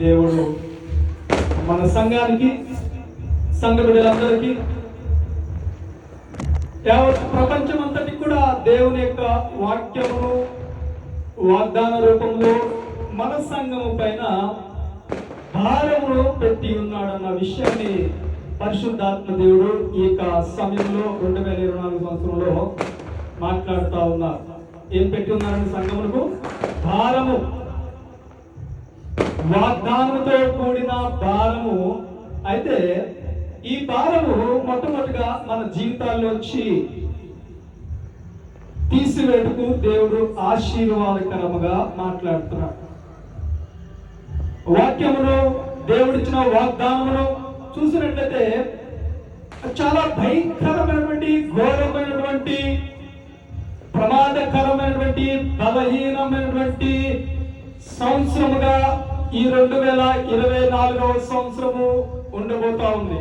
దేవుడు మన సంఘానికి సంఘ బిడ్డలందరికీ యావత్ ప్రపంచం అంతటికి కూడా దేవుని యొక్క వాక్యమును వాగ్దాన రూపంలో మన సంఘము పైన భారమును పెట్టి ఉన్నాడన్న విషయాన్ని పరిశుద్ధాత్మ దేవుడు ఈ యొక్క సమయంలో రెండు వేల ఇరవై నాలుగు సంవత్సరంలో మాట్లాడుతూ ఉన్నారు. ఏం పెట్టి ఉన్నారని సంఘమునకు భారము. వాగ్దానంతో కూడిన భారము. అయితే ఈ భారము మొట్టమొదటిగా మన జీవితాల్లోంచి తీసివేటుకు దేవుడు ఆశీర్వాదకరముగా మాట్లాడుతున్నాడు. వాక్యమును దేవుడిచ్చిన వాగ్దానమును చూసినట్లయితే చాలా భయంకరమైనటువంటి ఘోరమైనటువంటి ప్రమాదకరమైనటువంటి బలహీనమైనటువంటి సంవత్సరముగా ఈ రెండు వేల ఇరవై నాలుగవ సంవత్సరము ఉండబోతా ఉంది.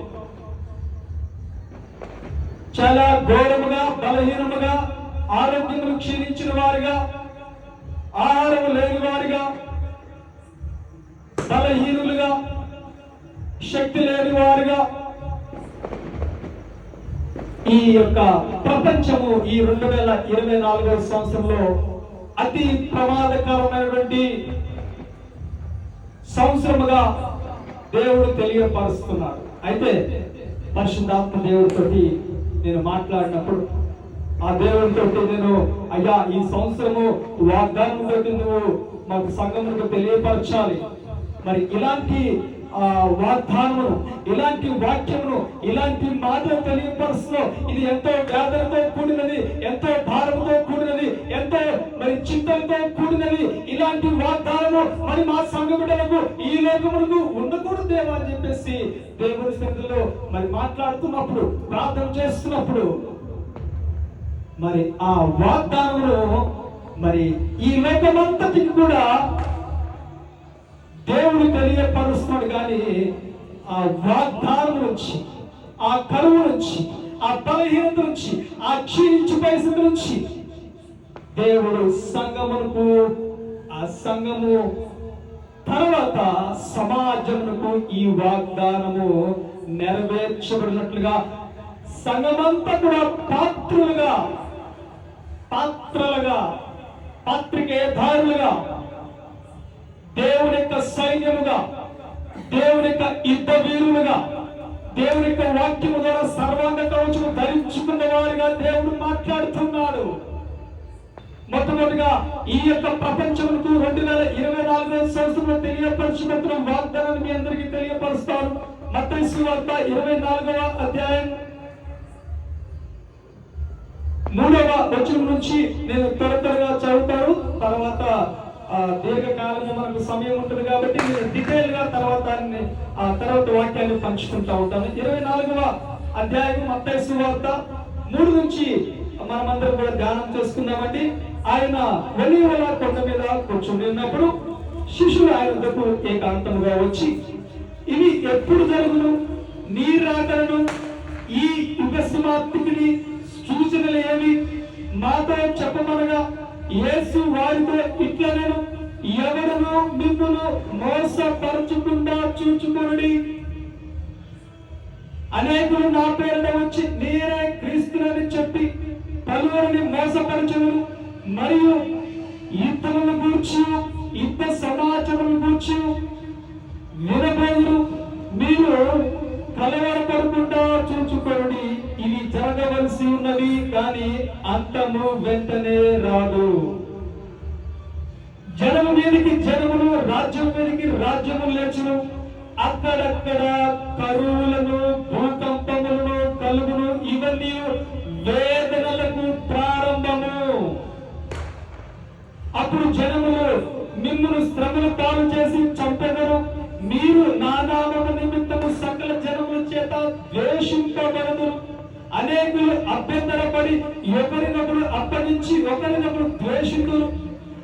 చాలా ఘోరముగా బలహీనముగా ఆరోగ్యములు క్షీణించిన వారిగా ఆహారము లేని వారిగా బలహీనులుగా శక్తి లేని వారుగా ఈ యొక్క ప్రపంచము ఈ రెండు వేల ఇరవై నాలుగవ సంవత్సరంలో అతి ప్రమాదకరమైనటువంటి సంవత్సరముగా దేవుడు తెలియపరుస్తున్నాడు అయితే పరిశుద్ధాత్మ దేవుడితోటి నేను మాట్లాడినప్పుడు ఆ దేవుడితో నేను అయ్యా ఈ సంవత్సరము వాగ్దానంతో నువ్వు మాకు సంఘములకు తెలియపరచాలి. మరి ఇలాంటి ఆ వాగ్దానమును ఇలాంటి వాక్యమును ఇలాంటి మాటలు తెలియపరుస్తూ ఇది ఎంతో వేదనతో కూడినది ఎంతో భారంతో ఇలాంటి వాగ్దానము మరి మా సంఘ బిడ్డలకు ఈ లోకములకు ఉండకూడదు దేవా అని చెప్పేసి దేవుని స్థితిలో మరి మాట్లాడుతున్నప్పుడు ప్రార్థన చేస్తున్నప్పుడు మరి ఆ వాగ్దానమును మరి ఈ లోకమంతటికి కూడా దేవుడు తెలియపరుస్తున్నాడు కానీ ఆ వాగ్దానం నుంచి ఆ కరువు నుంచి ఆ బలహీనత నుంచి ఆ క్షీణించి పరిస్థితి నుంచి దేవుడు సంగమునకు ఆ సంఘము తర్వాత సమాజమునకు ఈ వాగ్దానము నెరవేర్చబడినట్లుగా సంఘమంతా కూడా పాత్రులుగా పాత్రలుగా పత్రికేధారులుగా దేవుని యొక్క సైన్యముగా దేవుని యొక్క యుద్ధ వీరులుగా దేవుని యొక్క వాక్యము ద్వారా సర్వాంగ కవచము ధరించుకున్న వారిగా దేవుడు మాట్లాడుతున్నాడు. మొట్టమొదటిగా ఈ యొక్క ప్రపంచంకు రెండు వేల ఇరవై నాలుగో సంవత్సరంలో తెలియపరచుకుంటున్న వాగ్దానాన్ని మీ అందరికీ తెలియపరుస్తాను. మత్తయి వార్త ఇరవై నాలుగవ అధ్యాయం మూడవ వచనం నుంచి నేను త్వర త్వరగా చదువుతాను. తర్వాత ఆ, దీర్ఘకాలంగా మనకు సమయం ఉంటుంది కాబట్టి నేను డీటెయిల్గా తర్వాత ఆ తర్వాత వాక్యాన్ని పంచుకుంటా ఉంటాను. ఇరవై నాలుగవ అధ్యాయం మత్తైసు వార్త మూడు నుంచి మనమందరం కూడా ధ్యానం చేసుకుందామండి. ఆయన వెలివల కొండ మీద కూర్చుని ఉన్నప్పుడు శిష్యులు ఆయనకు ఏకాంతముగా వచ్చి ఇవి ఎప్పుడు జరుగును? నీ రాకలను ఈ యుగ సమాప్తికి సూచనలు ఏవి? మాతో చెప్పమనగా యేసు వారితో ఇట్లా నేను ఎవరును మిమ్మల్ని మోసపరచకుండా చూచుకొనుడి. అనేకులు నా పేరున వచ్చి నేనే క్రీస్తునని చెప్పి పలువురిని మోసపరచను మరియు యుద్ధముల గురించి ఇంత సమాచారం గురించి వినబోదురు. మీరు కలవరపడకుండా చూచుకోండి ఇవి జరగవలసి ఉన్నది కానీ అంతము వెంటనే రాదు. జనము మీదకి జనములు రాజ్యం మీదకి రాజ్యము లేచును. అక్కడక్కడ కరువులను భూకంపములను కలుగును. ఇవన్నీ వేరే అప్పుడు జనములు మిమ్మల్ని శ్రమలు పాలు చేసి చంపెదరు. మీరు నా నామము నిమిత్తము సకల జనముల చేత ద్వేషింపబడదురు. అనేకులు అభ్యంతరపడి ఒకరినొకరు అప్పగించి ఒకరినొకరు ద్వేషిందురు.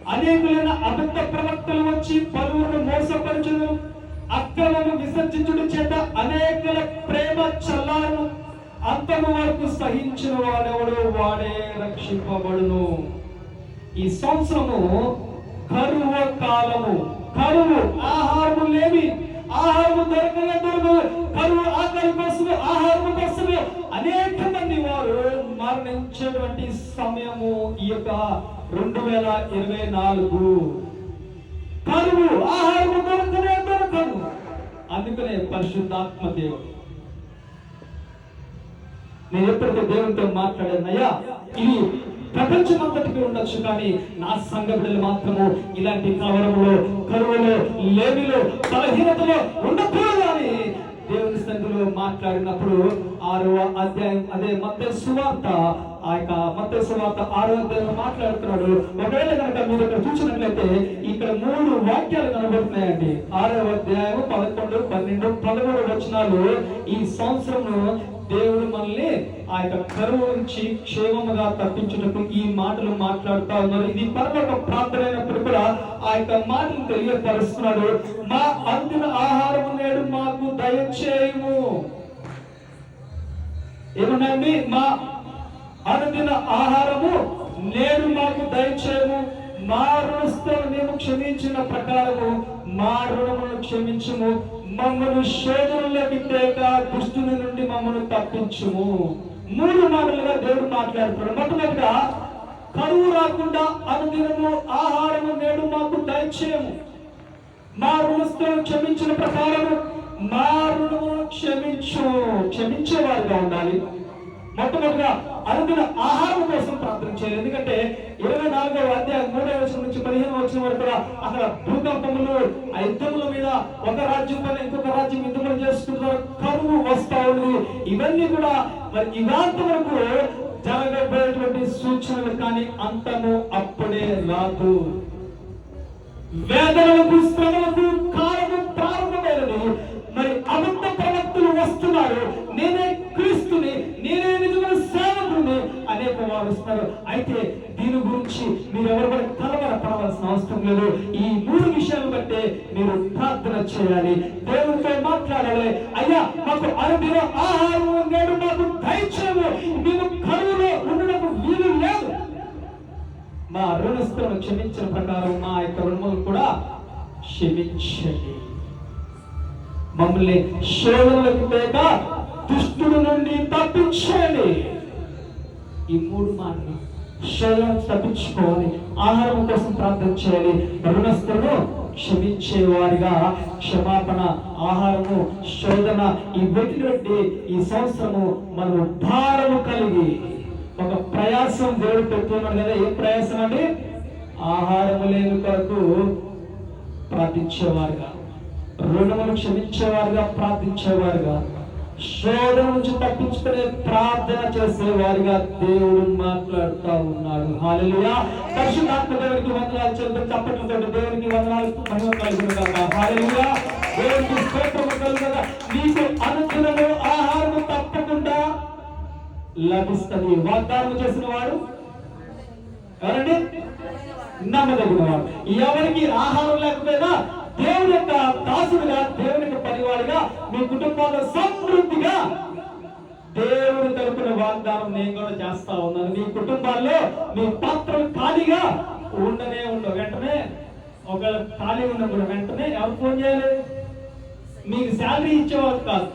అనేకులైన అబద్ధ ప్రవక్తలు వచ్చి పలువురు మోసపరచుదురు. అక్రమము విసర్జించుడు చేత అనేకుల ప్రేమ చల్లారును. అంతము వరకు సహించిన వాడెవడు వాడే రక్షింపబడును. ఈ సంవత్సరము కరువ కాలము. కరువు ఆహారము లేవి ఆహారము దొరకలే దొరకదు కరువు ఆకలి కోసమే ఆహారము కోసమే అనేక మంది వారు మరణించేటువంటి సమయము ఈ యొక్క రెండు వేల ఇరవై నాలుగు. కరువు ఆహారము దొరకనే దొరకదు. అందుకనే పరిశుద్ధాత్మ దేవుడు. నేను ఎప్పటికీ దేవునితో మాట్లాడానయ్యా ఇది ప్రపంచమంతటికి ఉండొచ్చు కానీ నా సంఘ బిడ్డలు మాత్రము ఇలాంటి కలవరములో కరువులో లేమిలో బలహీనతలో ఉండకూడదు అని దేవుని సంఘంలో మాట్లాడినప్పుడు ఆరో అధ్యాయం అదే మత సువార్త ఆ యొక్క మత సువార్త ఆరో అధ్యాయంలో మాట్లాడుతున్నాడు. ఒకవేళ కనుక మీరు ఇక్కడ చూసినట్లయితే ఇక్కడ మూడు వాక్యాలు కనబడుతున్నాయండి. ఆరో అధ్యాయం పదకొండు పన్నెండు పదమూడు వచనాలు ఈ సంవత్సరం దేవుడు మనల్ని ఆ యొక్క కరువు నుంచి క్షేమముగా తప్పించుటకు ఈ మాటలు మాట్లాడుతా ఉన్నారు. ఇది పరలోక ప్రార్థన అయినప్పుడు కూడా ఆ యొక్క మాటలు తెలియపరుస్తున్నాడు. మా అందిన ఆహారం నేడు మాకు దయచేయము. ఏమన్నాండి మా అనుదిన ఆహారము నేడు మాకు దయచేయము. మా రుణస్థలు మేము క్షమించిన ప్రకారము మా రుణమును క్షమించము. మమ్మల్ని శోధనలోకి తేక దుష్టుని నుండి మమ్మల్ని తప్పించుము. మూడు మాటలుగా దేవుడు మాట్లాడుతున్నాడు. మొట్టమొదటిగా కరువు రాకుండా అనుదినము ఆహారము నేడు మాకు దయచేయము. మా రుణస్థులను క్షమించిన ప్రకారము మా రుణము క్షమించు. క్షమించేవారుగా ఉండాలి. మొట్టమొదటిగా అనుదిన ఆహారం కోసం ప్రార్థన చేయాలి. ఎందుకంటే ఇరవై నాలుగవ అధ్యాయం మూడవ వచనం నుంచి పదిహేను వచ్చిన వరకు కూడా అక్కడ భూకంపములు ఆ యుద్ధముల మీద ఒక రాజ్యం పైన ఇంకొక రాజ్యం యుద్ధములు చేసుకుంటున్నారు కరువు వస్తా ఉంది. ఇవన్నీ కూడా మరి ఇవాంత వరకు జరగబోయేటువంటి సూచనలు కానీ అంతము అప్పుడే రాదు. వేదనలు ప్రార్థన చేయాలి. దేవునితో మాట్లాడాలి. అయ్యా మాకు అనుదిన ఆహారం నేడు మాకు దయచేము మేము కరువులో ఉండడం వీలు లేదు. మా రుణస్థులను క్షమించిన ప్రకారం మా యొక్క రుణములు కూడా క్షమించండి. మమ్మల్ని శోధనలకు లేక దుష్టుడు నుండి తప్పించండి. ఈ మూడు మాటలు శోధన తప్పించుకోవాలి. ఆహారం కోసం ప్రార్థన చేయాలి. రుణస్థులను క్షమించే వారిగా క్షమాపణ ఆహారము శోధన ఈ పెట్టినటువంటి ఈ సంవత్సరము మనము భారము కలిగి ఒక ప్రయాసం దేవుడు పెడుతున్నాడు కదా. ఏ ప్రయాసం అండి? ఆహారము లేని కొరకు ప్రార్థించేవారుగా రుణమును క్షమించేవారుగా ప్రార్థించేవారుగా. శోధన నుంచి తప్పించుకునే ప్రార్థన చేసే వారిగా దేవుడు మాట్లాడుతూ ఉన్నాడు. హాలెలూయా పరిశుద్ధాత్మ దేవుడికి వందనాలు చెల్లించి చప్పట్లతో దేవునికి వందనాలు మహిమ కలుగునుగాక హాలెలూయా దేవునికి స్తోత్రము కలుగుగా నీకు అనుదినము ఆహారము తప్పకుండా లభిస్తుంది. వాగ్దానం చేసిన వాడు ఎవరండి? నమ్మదగిన వాడు ఎవరికి ఆహారం లేకపోయినా దేవుని యొక్క దాసుడిగా దేవుని యొక్క పనివాడిగా మీ కుటుంబాల్లో సమృద్ధిగా దేవుని తరపున వాగ్దానం నేను కూడా చేస్తా ఉన్నాను. మీ కుటుంబాల్లో మీ పాత్రలు ఖాళీగా ఉండనే ఉండవు. వెంటనే ఒక ఖాళీ ఉన్నప్పుడు వెంటనే ఎవరు ఫోన్ చేయాలి? మీకు శాలరీ ఇచ్చేవాళ్ళు కాదు.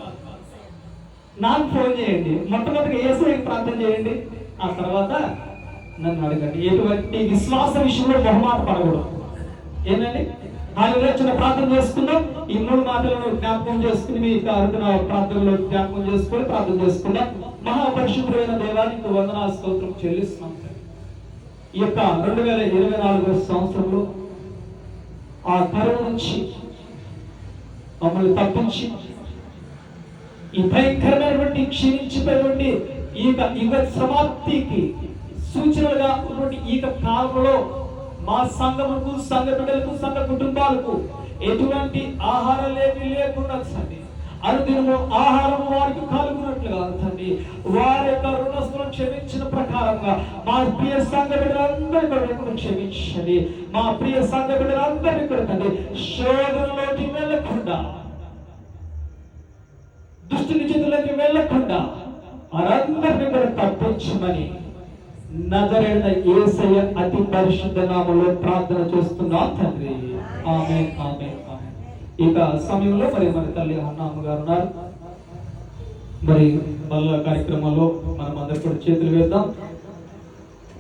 నాకు ఫోన్ చేయండి. మొట్టమొదటిగా ఏసఐకి ప్రార్థన చేయండి. ఆ తర్వాత నన్ను అడగండి. ఎటువంటి విశ్వాస విషయంలో బహుమాట పడకూడదు. ఏంటండి? ఆయన చిన్న ప్రార్థన చేసుకుందాం. ఈ మూడు మాటలను జ్ఞాపకం చేసుకుని మీ అరుదున ప్రార్థనలో జ్ఞాపకం చేసుకుని ప్రార్థన చేసుకుందాం. మహాపరిశుద్ధమైన దేవానికి వందనా స్తోత్రం చెల్లిస్తున్నాం. ఈ యొక్క రెండు వేల ఇరవై నాలుగో సంవత్సరంలో ఆ కరువు నుంచి మమ్మల్ని తప్పించి ఈ భయంకరమైనటువంటి క్షీణించిపోయినటువంటి ఈ యొక్క యుగ సమాప్తికి సూచనలుగా ఉన్నటువంటి ఈ యొక్క కాలంలో మా సంఘముకు సంఘ బిడ్డలకు సంఘ కుటుంబాలకు ఎటువంటి ఆహారం లేని లేకుండా తండ్రి అనుదినము ఆహారం వారికి కలుగునట్లుగా తండ్రి వారి యొక్క రుణస్తులను క్షమించిన ప్రకారంగా మా ప్రియ సంఘ బిడ్డలందరి కూడా క్షమించండి. మా ప్రియ సంఘ బిడ్డలందరి కూడా తండ్రి శోధనలోకి వెళ్ళకుండా దుష్టుని చేతులకి వెళ్ళకుండా వారందరినీ కూడా తప్పించమని నజరైన యేసయ్య అతి పరిశుద్ధ నామంలో ప్రార్థన చేస్తున్నా తండ్రి. ఆమె ఆమె ఆమె ఇక సమయంలో మరి మన తల్లి అన్నమ్మ గారు ఉన్నారు. మరి మళ్ళా కార్యక్రమంలో మనం అందరు కూడా చేతులు వేద్దాం.